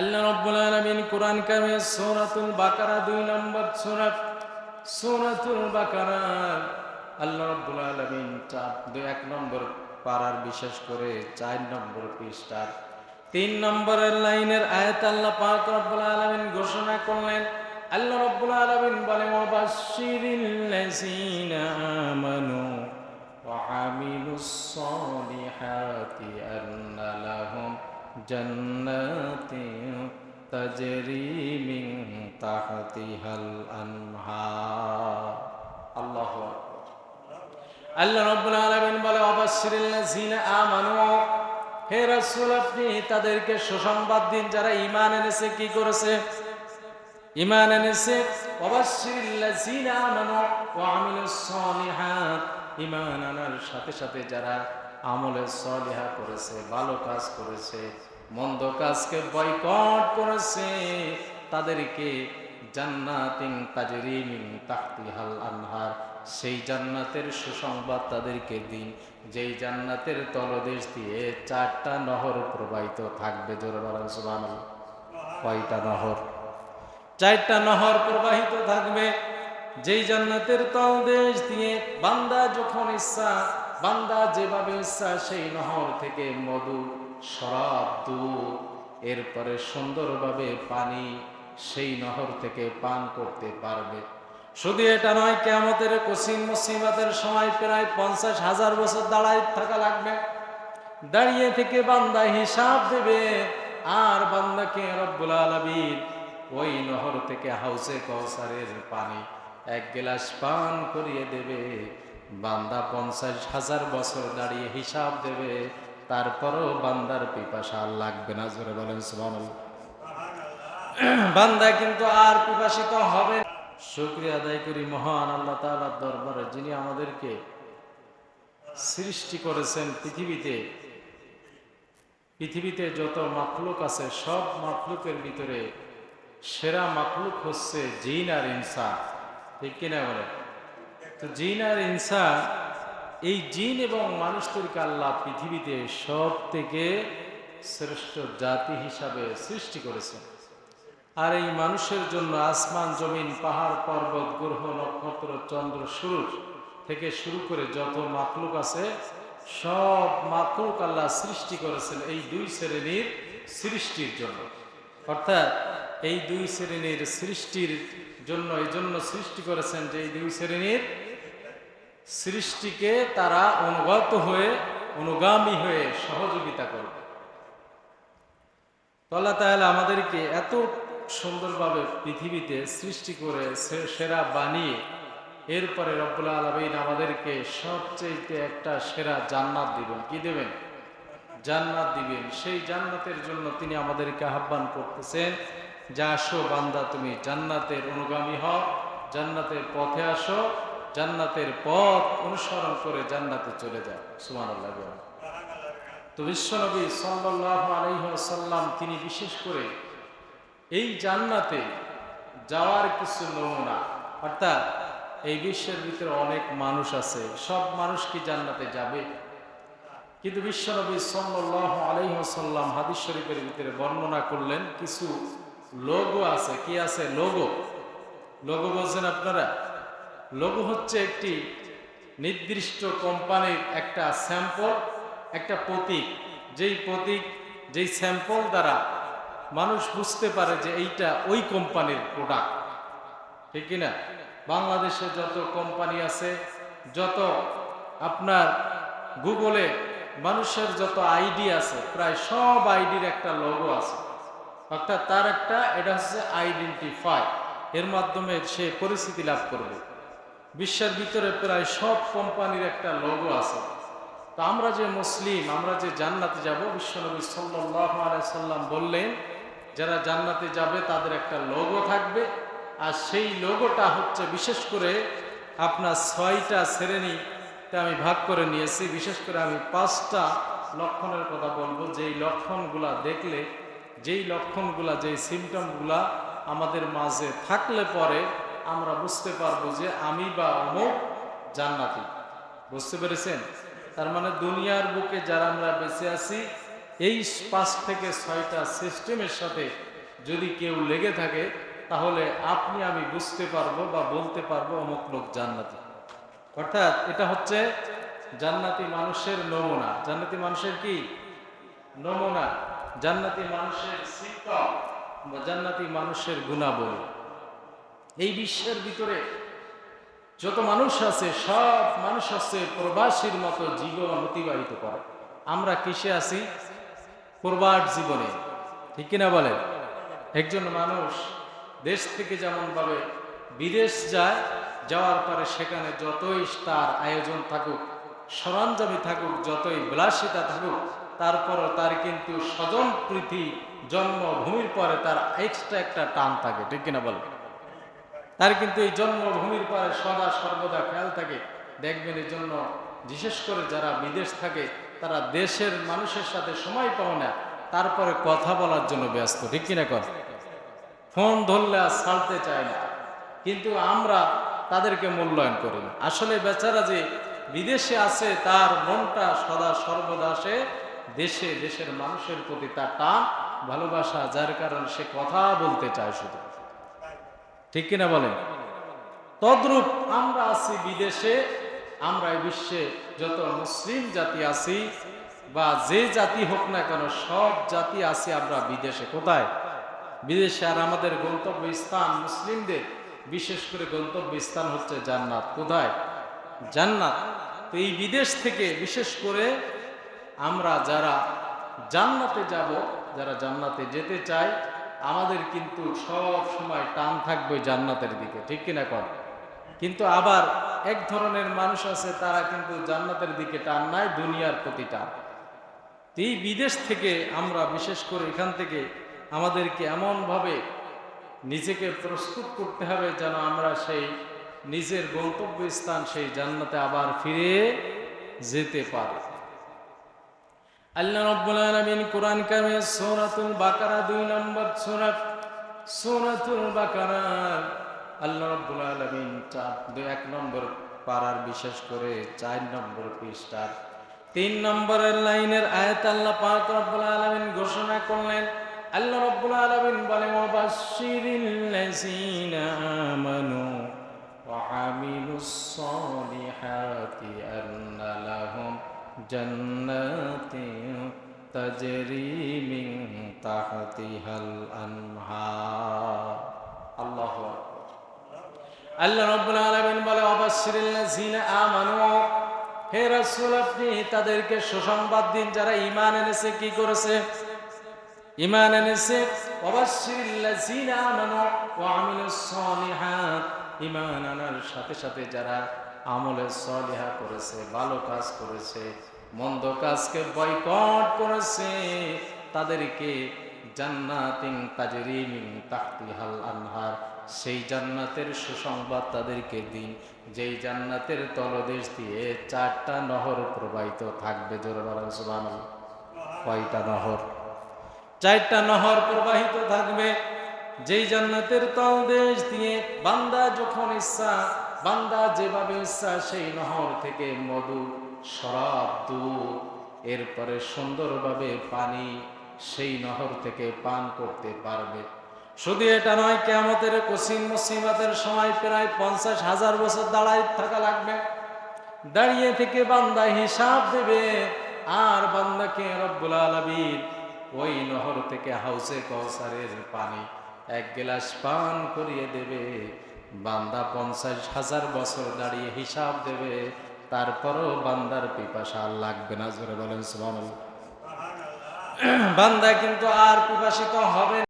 আল্লাহ রব্বুল আলামিন কোরআন কারিমে সূরাতুল বাকারা 2 নম্বর সূরা, সূরাতুল বাকারা। আল্লাহ রব্বুল আলামিন দুই, এক নম্বর পারার বিশেষ করে চার নম্বর পৃষ্ঠার তিন নম্বরের লাইনের আয়াত আল্লাহ পাক রব্বুল আলামিন ঘোষণা করলেন। আল্লাহ রব্বুল আলামিন বলে ওয়াবাশশিরিল লাযিনা আমানু ওয়া আমিলুস সালিহাতি আন جنات تجري من تحتها الأنهار الله أكبر আল্লাহ রব্বুল আলামিন বলে অবাশশিরিল্লাযিনা আমানু হে রাসূল আপনি তাদেরকে সুসংবাদ দিন যারা ঈমান এনেছে কি করেছে ঈমান এনেছে অবাশশিরিল্লাযিনা আমানু ওয়া আমিলুস সালিহাত ঈমান আনার সাথে সাথে যারা আমলে সলিহা করেছে, ভালো কাজ করেছে, মন্দ কাজকে বয়কট করেছে, তাদেরকে জান্নাতিন তাজরি মিন তাহতিহাল আনহার। সেই জান্নাতের সুসংবাদ তাদেরকে দিন। যেই জান্নাতের তলদেশ দিয়ে চারটা নহর প্রবাহিত থাকবে, জোরে বলেন কয়টা নহর? চারটা নহর প্রবাহিত থাকবে। যেই জান্নাতের তলদেশ দিয়ে বান্দা যখন ইচ্ছা বান্দা যেভাবে ইচ্ছা সেই নহর থেকে মধু, শরাব, দুধ, এরপরে সুন্দরভাবে পানি, সেই নহর থেকে পান করতে পারবে। শুধু এটা নয় কেমতের কসিম মুসিবতের সময় প্রায় পঞ্চাশ হাজার বছর দাঁড়ায় থাকা লাগবে। দাঁড়িয়ে থেকে বান্দা হিসাব দেবে, আর বান্দাকে রব্বুল আলমীর ওই নহর থেকে হাউসে কৌসারের পানি এক গ্লাস পান করিয়ে দেবে। বান্দা পঞ্চাশ হাজার বছর দাঁড়িয়ে হিসাব দেবে, তারপরও বান্দার পিপাসা আর লাগবে না, জোরে বলেন সুবহানাল্লাহ। বান্দা কিন্তু আর পিপাসিত হবে। শুকরিয়া আদায় করি মহান আল্লাহ তাআলার দরবারে, যিনি আমাদেরকে সৃষ্টি করেছেন পৃথিবীতে। পৃথিবীতে যত মাখলুক আছে, সব মাখলুকের ভিতরে সেরা মাখলুক হচ্ছে জিন আর ইনসা ঠিক কিনা বলে তো জিন আর ইনসা এই জিন এবং মানুষদেরকে আল্লাহ পৃথিবীতে সব থেকে শ্রেষ্ঠ জাতি হিসাবে সৃষ্টি করেছে আর এই মানুষের জন্য আসমান, জমিন, পাহাড়, পর্বত, গ্রহ, নক্ষত্র, চন্দ্র, সূর্য থেকে শুরু করে যত মাকলুক আছে, সব মাকলুক আল্লাহ সৃষ্টি করেছেন এই দুই শ্রেণির সৃষ্টির জন্য। অর্থাৎ এই দুই শ্রেণির সৃষ্টির জন্য, এই জন্য সৃষ্টি করেছেন যে এই দুই শ্রেণির সৃষ্টিকে তারা অনুগত হয়ে, অনুগামী হয়ে সহযোগিতা করবে। তো আল্লাহ তাহলে আমাদেরকে এত সুন্দরভাবে পৃথিবীতে সৃষ্টি করে সেরা বানিয়ে এরপরে রব্বুল আলমিন আমাদেরকে সবচেয়ে একটা সেরা জান্নাত দিবেন। কি দেবেন? জান্নাত দিবেন। সেই জান্নাতের জন্য তিনি আমাদেরকে আহ্বান করতেছেন, যা আসো বান্দা তুমি জান্নাতের অনুগামী হও, জান্নাতের পথে আসো জান্নাতের পথ অনুসরণ করে জান্নাতে চলে যায়। সুমান তো বিশ্বনবী সাল্লাহ আলহিহাসাল্লাম তিনি বিশেষ করে এই জান্নাতে যাওয়ার কিছু নমুনা, অর্থাৎ এই বিশ্বের ভিতরে অনেক মানুষ আছে, সব মানুষ কি জান্নাতে যাবে? কিন্তু বিশ্বনবী সাল্লাহ আলহিহাসাল্লাম হাদিস শরীফের ভিতরে বর্ণনা করলেন, কিছু লোগো আছে। কি আছে? লোগো। লোগো বলছেন আপনারা? লোগো হচ্ছে একটি নির্দিষ্ট কোম্পানির একটা স্যাম্পল একটা প্রতীক। যেই প্রতীক, যেই স্যাম্পল দ্বারা মানুষ বুঝতে পারে যে এইটা ওই কোম্পানির প্রোডাক্ট ঠিক কিনা? বাংলাদেশে যত কোম্পানি আছে, যত আপনার গুগলে মানুষের যত আইডি আছে, প্রায় সব আইডির একটা লোগো আছে। অর্থাৎ তার একটা, এটা হচ্ছে আইডেন্টিফাই এর মাধ্যমে সে পরিস্থিতি লাভ করবে। বিশ্বের ভিতরে প্রায় সব কোম্পানির একটা লোগো আছে। তো আমরা যে মুসলিম, আমরা যে জান্নাতে যাব, বিশ্বনবী সাল্লাহ সাল্লাম বললেন, যারা জান্নাতে যাবে তাদের একটা লোগো থাকবে। আর সেই লোগোটা হচ্ছে বিশেষ করে আপনার ছয়টা শ্রেণীতে আমি ভাগ করে নিয়েছি। বিশেষ করে আমি পাঁচটা লক্ষণের কথা বলব। যেই লক্ষণগুলা দেখলে, যেই লক্ষণগুলা, যেই সিমটমগুলা আমাদের মাঝে থাকলে পরে আমরা বুঝতে পারব যে আমি বা অমুক জান্নাতি। বুঝতে পেরেছেন? তার মানে দুনিয়ার বুকে যারা আমরা বেঁচে আছি, এই পাঁচ থেকে ছয়টা সিস্টেমের সাথে যদি কেউ লেগে থাকে, তাহলে আপনি আমি বুঝতে পারব বা বলতে পারব অমুক লোক জান্নাতি। অর্থাৎ এটা হচ্ছে জান্নাতি মানুষের নমুনা। জান্নাতি মানুষের কি? নমুনা। জান্নাতি মানুষের সিস্টম বা জান্নাতি মানুষের গুণাবলী। এই বিশ্বের ভিতরে যত মানুষ আছে, সব মানুষ আছে প্রবাসীর মতো জীবন অতিবাহিত করে। আমরা কিসে আছি? প্রবাস জীবনে। ঠিক কিনা বলেন? একজন মানুষ দেশ থেকে যেমন ভাবে বিদেশ যায়, যাওয়ার পরে সেখানে যতই তার আয়োজন থাকুক সরঞ্জামি থাকুক, যতই বিলাসিতা থাকুক, তারপরও তার কিন্তু স্বজন প্রীতি, জন্মভূমির পরে তার এক্সট্রা একটা টান থাকে। ঠিক কিনা বলেন? তার কিন্তু এই জন্মভূমির পরে সদা সর্বদা খেয়াল থাকে। দেখবেন এই জন্য বিশেষ করে যারা বিদেশ থাকে, তারা দেশের মানুষের সাথে সময় পায় না, তারপরে কথা বলার জন্য ব্যস্ত, ঠিক কিনা কর ফোন ধরলে আর ছাড়তে চায় না। কিন্তু আমরা তাদেরকে মূল্যায়ন করি না। আসলে বেচারা যে বিদেশে আছে, তার মনটা সদা সর্বদা সে দেশে, দেশের মানুষের প্রতি তার টান, ভালোবাসা, যার কারণে সে কথা বলতে চায় শুধু। ঠিক কিনা বলেন? তদ্রূপ আমরা আছি বিদেশে, আমরা বিশ্বে যত মুসলিম জাতি আছি বা যে জাতি হোক না কেন, সব জাতি আছি আমরা বিদেশে। কোথায়? বিদেশে। আর আমাদের গন্তব্য স্থান মুসলিমদের, বিশেষ করে গন্তব্য স্থান হচ্ছে জান্নাত। কোথায়? জান্নাত। তো এই বিদেশ থেকে বিশেষ করে আমরা যারা জান্নাতে যাব, যারা জান্নাতে যেতে চাই আমাদের কিন্তু সব সময় টান থাকবে জান্নাতের দিকে, ঠিক কিনা কর কিন্তু আবার এক ধরনের মানুষ আছে, তারা কিন্তু জান্নাতের দিকে টান নাই, দুনিয়ার প্রতি টান। এই বিদেশ থেকে আমরা, বিশেষ করে এখান থেকে, আমাদেরকে এমনভাবে নিজেকে প্রস্তুত করতে হবে যেন আমরা সেই নিজের গন্তব্য স্থান সেই জান্নাতে আবার ফিরে যেতে পারি। আল্লাহ রাব্বুল আলামিন কোরআন কারিমে সূরাতুল বাকারা 2 নম্বর সূরা, সূরাতুল বাকারা। আল্লাহ রাব্বুল আলামিন চার, দুই, এক নম্বর পারার বিশেষ করে চার নম্বর পৃষ্ঠার তিন নম্বরের লাইনের আয়াত আল্লাহ পাক রব্বুল আলামিন ঘোষণা করলেন। আল্লাহ রব্বুল আলামিন বলেন, ওয়াবাশশিরিল লাযিনা আমানু ওয়া আমিলুস সালিহাতি লাহুম তাজরি মিন তাহতিহাল আনহার। আল্লাহু আকবার। আল্লাহ রাব্বুল আলামিন বলে অবাশশিরিল লাযিনা আমানু, হে রাসূল, আপনি তাদেরকে সুসংবাদ দিন, যারা ঈমান এনেছে, কি করেছে? ঈমান এনেছে অবাশশিরিল লাযিনা আমানু ওয়া আমিলুস সালিহাত। ঈমান আনার সাথে সাথে যারা আমলে সলিহা করেছে, ভালো কাজ করেছে মন্দ কাজকে বয়কট করেছে। তাদেরকে জান্নাতিন তাজরি মিন তাহতিহাল আনহার। সেই জান্নাতের সুসংবাদ তাদেরকে দিন। যেই জান্নাতের তলদেশ দিয়ে চারটা নহর প্রবাহিত থাকবে জোরে বলেন সুবহানাল্লাহ। কয়টা নহর? চারটা নহর প্রবাহিত থাকবে। যেই জান্নাতের তলদেশ দিয়ে বান্দা যখন ইচ্ছা, বান্দা যেভাবে ইচ্ছা সেই নহর থেকে মধু শরাব, দুধ, এরপরে সুন্দরভাবে পানি সেই নহর থেকে পান করতে পারবে। শুধু এটা নয় কেমতের কসিম মুসিমাতের সময় প্রায় পঞ্চাশ হাজার বছর দাঁড়ায় থাকা লাগবে। দাঁড়িয়ে থেকে বান্দা হিসাব দেবে, আর বান্দাকে রব্বুল আলমীর ওই নহর থেকে হাউসে কৌসারের পানি এক গ্লাস পান করিয়ে দেবে। বান্দা পঞ্চাশ হাজার বছর দাঁড়িয়ে হিসাব দেবে তারপরও বান্দার পিপাসা আর লাগবে না জোরে বলেন সুবহানাল্লাহ বান্দা কিন্তু আর পিপাসিত হবে।